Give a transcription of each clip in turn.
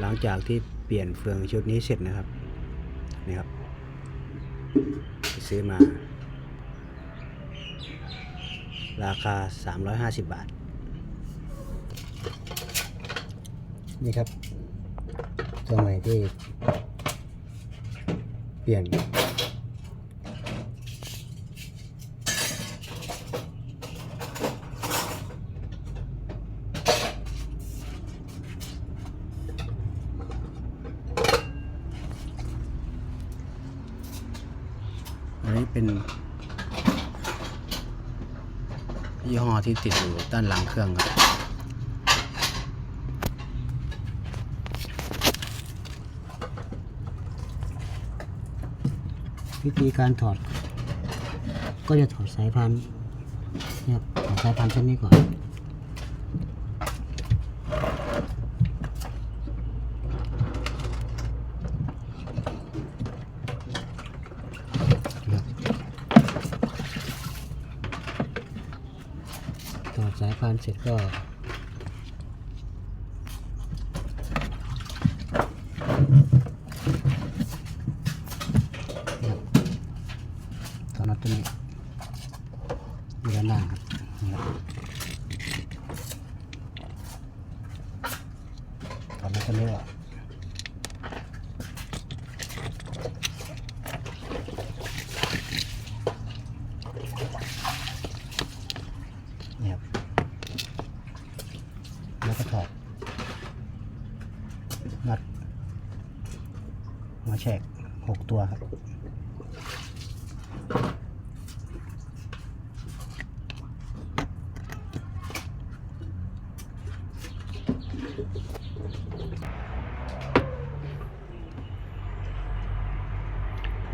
หลังจากที่เปลี่ยนเฟืองชุดนี้เสร็จนะครับนี่ครับ ซื้อมา ราคา 350 บาท นี่ครับ ตัวใหม่ที่เปลี่ยน เป็นยี่ห้อที่ติดอยู่ด้านหลังเครื่องครับวิธีการถอด ก็จะถอดสายพันธุ์เนี่ยถอดสายพันธุ์เส้นนี้ก่อน สายพานเสร็จก็ตอนนั้นตัวนี้อยู่ด้านล่าครับตอนน็อตตัวนี้ออกนี่ครับ แล้วก็ถอด น็อตหัวแฉกหกตัวครับ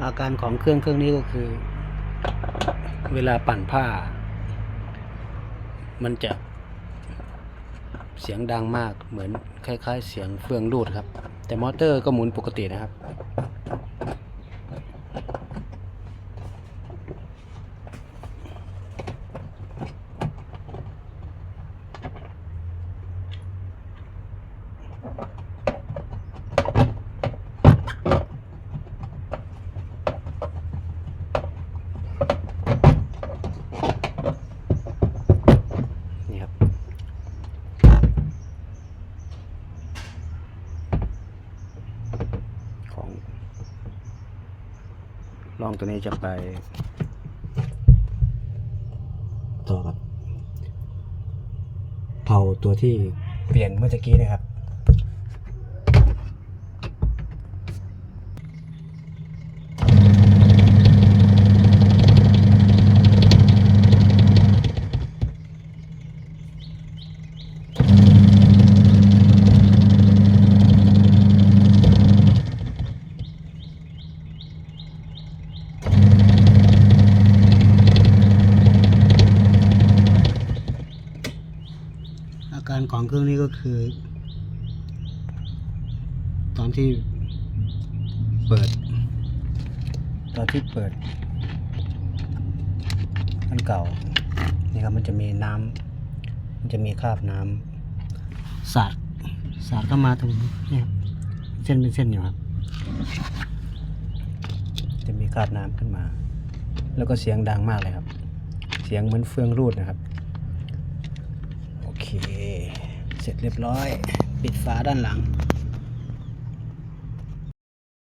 อาการของเครื่องเครื่องนี้ก็คือ เวลาปั่นผ้า มันจะ เสียงดังมากเหมือนคล้าย ๆ เสียงเฟืองรูดครับ แต่มอเตอร์ก็หมุนปกตินะครับ นี่ครับ ของ ลองตัวนี้จะไป ต่อกับเผาตัวที่เปลี่ยนเมื่อตะกี้นะครับ อา การของเครื่องนี้ก็คือ ตอนที่เปิด ตอนที่เปิดอันเก่านี่ครับมันจะมีน้ำมันจะมีคราบน้ำสาดสาดเข้ามาตรงนี้เนี่ยครับเส้นเป็นเส้นอยู่ครับ จะมีคราบน้ำขึ้นมา แล้วก็เสียงดังมากเลยครับ เสียงเหมือนเฟืองรูดนะครับโอเค เสร็จเรียบร้อย ปิดฝาด้านหลัง